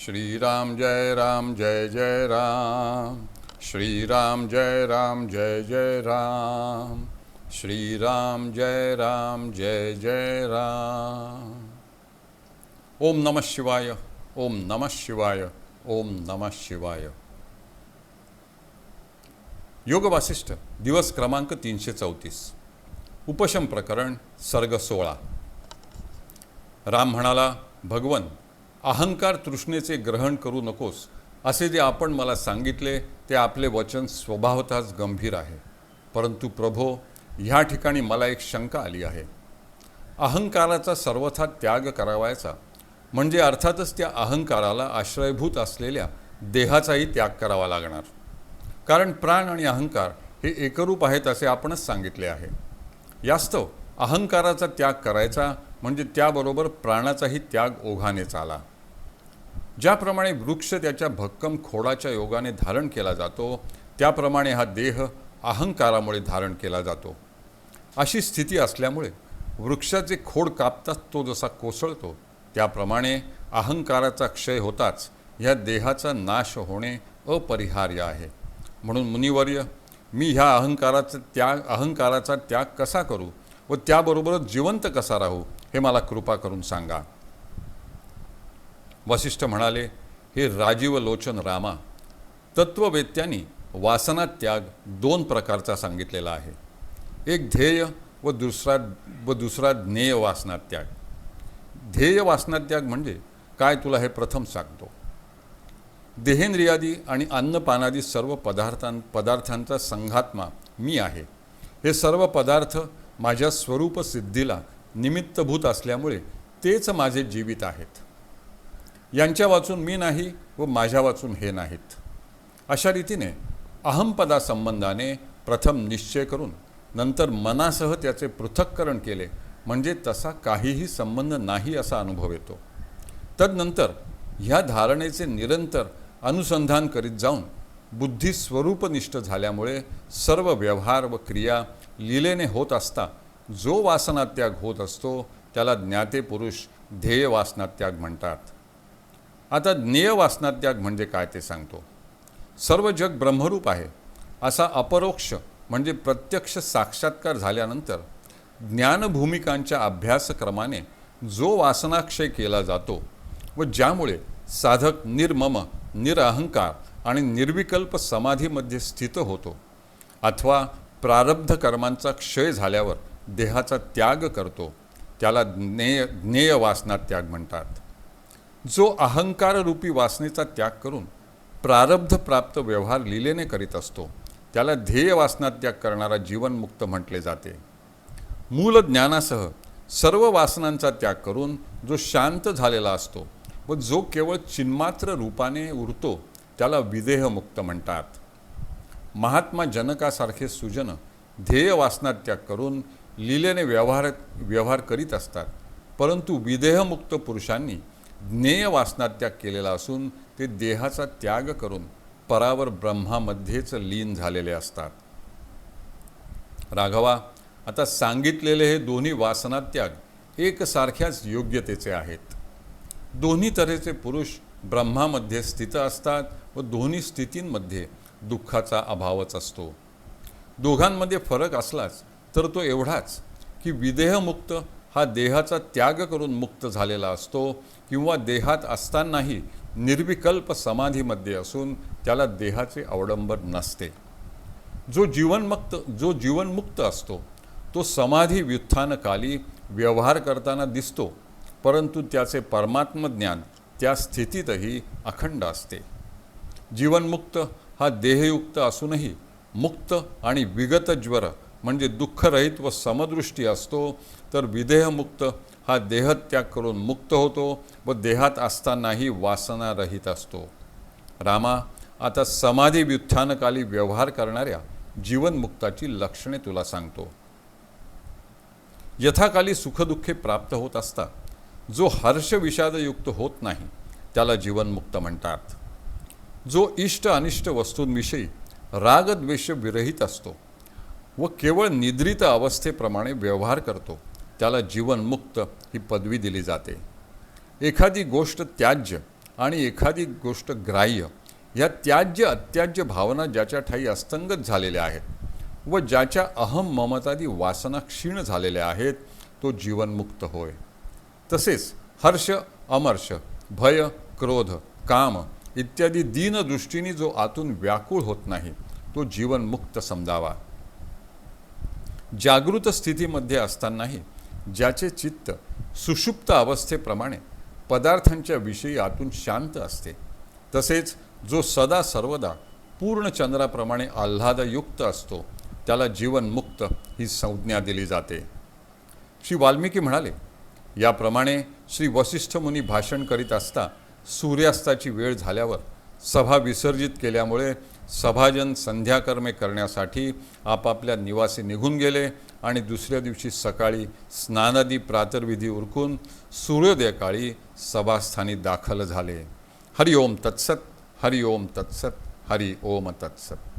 श्रीराम जय राम जय जय राम। श्रीराम जय राम जय जय राम। श्रीराम जय राम जय जय राम। ओम नमः शिवाय ओम नमः शिवाय ओम नमः शिवाय। योग वासिष्ठ दिवस क्रमांक तीनशे चौतीस। उपशम प्रकरण सर्ग सोळा। राम म्हणाला भगवन अहंकार तृष्णेचे ग्रहण करू नकोस. असे जे आपण मला सांगितले ते आपले वचन स्वभावतःच गंभीर आहे. परंतु प्रभो ह्या ठिकाणी मला एक शंका आली आहे. अहंकाराचा सर्वथा त्याग करावायचा म्हणजे अर्थातच त्या अहंकाराला आश्रयभूत असलेल्या देहाचाही त्याग करावा लागणार. कारण प्राण आणि अहंकार हे एकरूप आहेत असे आपणच सांगितले आहे. यास्तव अहंकाराचा त्याग करायचा म्हणजे त्याबरोबर प्राणाचाही त्याग ओघाने चाला ज्याप्रमाणे वृक्ष त्याच्या भक्कम खोडाच्या योगाने धारण केला जातो त्याप्रमाणे हा देह अहंकारामुळे धारण केला जातो. अशी स्थिती असल्यामुळे वृक्षाचे खोड कापताच तो जसा कोसळतो त्याप्रमाणे अहंकाराचा क्षय होताच ह्या देहाचा नाश होणे अपरिहार्य आहे. म्हणून मुनिवर्य मी ह्या अहंकाराचा त्याग अहंकाराचा त्याग कसा करू व त्याबरोबरच जिवंत कसा राहू हे मला कृपा करून सांगा. वसिष्ठ म्हणाले हे राजीव लोचन रामा तत्ववेत्यांनी वासना त्याग दोन प्रकारचा सांगितलेला आहे. एक ध्येय व दुसरा व दुसरा ज्ञेय वासनात्याग ध्येय वासनात्याग म्हणजे काय तुला हे प्रथम सांगतो. देहेंद्रियादी आणि अन्नपानादी सर्व पदार्थां पदार्थांचा संघात्मा मी आहे. हे सर्व पदार्थ माझ्या स्वरूप सिद्धीला निमित्तभूत असल्यामुळे तेच माझे जीवित आहेत. यांच्या वाचून मी नाही व माझ्या वाचून हे नाहीत. अशा रीतीने अहमपदा संबंधाने प्रथम निश्चय करून नंतर मनासह त्याचे पृथक्करण केले. म्हणजे तसा काहीही संबंध नाही असा अनुभव येतो. तदनंतर ह्या धारणेचे निरंतर अनुसंधान करीत जाऊन बुद्धी स्वरूपनिष्ठ झाल्यामुळे सर्व व्यवहार व क्रिया लीलेने होत असता जो वासनात्याग होत असतो त्याला ज्ञाते पुरुष ध्येय वासनात्याग म्हणतात. आता ज्ञेय वासनात्याग म्हणजे काय ते सांगतो. सर्व जग ब्रह्मरूप आहे. असा अपरोक्ष म्हणजे प्रत्यक्ष साक्षात्कार झाल्यानंतर ज्ञानभूमिकांच्या अभ्यासक्रमाने जो वासनाक्षय केला जातो व ज्यामुळे साधक निर्मम निरअहंकार आणि निर्विकल्प समाधीमध्ये स्थित होतो अथवा प्रारब्ध कर्मांचा क्षय झाल्यावर देहाचा त्याग करतो त्याला ज्ञेय ज्ञेय वासना त्याग म्हणतात. जो अहंकाररूपी वासनेचा त्याग करून प्रारब्ध प्राप्त व्यवहार लिलेने करीत असतो त्याला ध्येय वासनात्याग करणारा जीवनमुक्त म्हटले जाते. मूल ज्ञानासह सर्व वासनांचा त्याग करून जो शांत झालेला असतो व जो केवळ चिन्मात्र रूपाने उरतो त्याला विदेहमुक्त म्हणतात. महात्मा जनकासारखे सुजन ध्येय वासनात्याग करून लिलेने व्यवहार व्यवहार करीत असतात परंतु विदेहमुक्त पुरुषांनी ज्ञेय वासनात्याग केलेला असून ते देहाचा त्याग करून परावर ब्रह्मामध्येच लीन झालेले असतात. राघवा आता सांगितलेले हे दोन्ही वासनात्याग एकसारख्याच योग्यतेचे आहेत. दोन्ही तऱ्हेचे पुरुष ब्रह्मामध्ये स्थित असतात व दोन्ही स्थितींमध्ये दुःखाचा अभावच असतो. दोघांमध्ये फरक असलाच तर तो एवढाच की विदेहमुक्त हा देहाचा त्याग करून मुक्त झालेला असतो किंवा देहात असतानाही निर्विकल्प समाधीमध्ये असून त्याला देहाचे अवडंबर नसते. जो जीवनमुक्त जो जीवनमुक्त असतो तो समाधी व्युत्थानकाली व्यवहार करताना दिसतो परंतु त्याचे परमात्मज्ञान त्या स्थितीतही अखंड असते. जीवनमुक्त हा देहयुक्त असूनही मुक्त आणि विगतज्वर म्हणजे दुःखरहित व समदृष्टी असतो तर विदेहमुक्त हा देहत्याग करून मुक्त होतो व देहात असतानाही वासनारहित असतो. रामा आता समाधी व्युत्थानकाली व्यवहार करणाऱ्या जीवनमुक्ताची लक्षणे तुला सांगतो. यथाकाली सुखदुःखे प्राप्त होत असता जो हर्ष विषादयुक्त होत नाही त्याला जीवनमुक्त म्हणतात. जो इष्ट अनिष्ट वस्तूंविषयी रागद्वेष विरहित असतो व केवळ निद्रित अवस्थेप्रमाणे व्यवहार करतो. त्याला जीवनमुक्त ही पदवी दिली जाते. एखादी गोष्ट त्याज्य आणि एखादी गोष्ट ग्राह्य या त्याज्य अत्याज्य भावना ज्याच्या ठाई अस्तंगत झालेल्या आहेत व ज्याच्या अहम ममतादी वासना क्षीण झालेल्या आहेत तो जीवनमुक्त होय. तसेच हर्ष अमर्ष भय क्रोध काम इत्यादी दीनदृष्टीने जो आतून व्याकुळ होत नाही तो जीवनमुक्त समजावा. जागृत स्थितीमध्ये असतानाही ज्याचे चित्त सुषुप्त अवस्थेप्रमाणे पदार्थांच्या विषयी आतून शांत असते तसेच जो सदा सर्वदा पूर्ण चंद्राप्रमाणे आल्हादयुक्त असतो त्याला जीवनमुक्त ही संज्ञा दिली जाते. श्री वाल्मिकी म्हणाले याप्रमाणे श्री वसिष्ठ मुनी भाषण करीत असता सूर्यास्ताची वेळ झाल्यावर सभा विसर्जित केल्यामुळे सभाजन संध्याकर्मे करण्यासाठी आपापल्या निवासी निघून गेले आणि दुसऱ्या दिवशी सकाळी स्नानादी प्रातर्विधी उरकून सूर्योदयकाळी सभास्थानी दाखल झाले. हरि ओम तत्सत हरि ओम तत्सत हरि ओम तत्सत.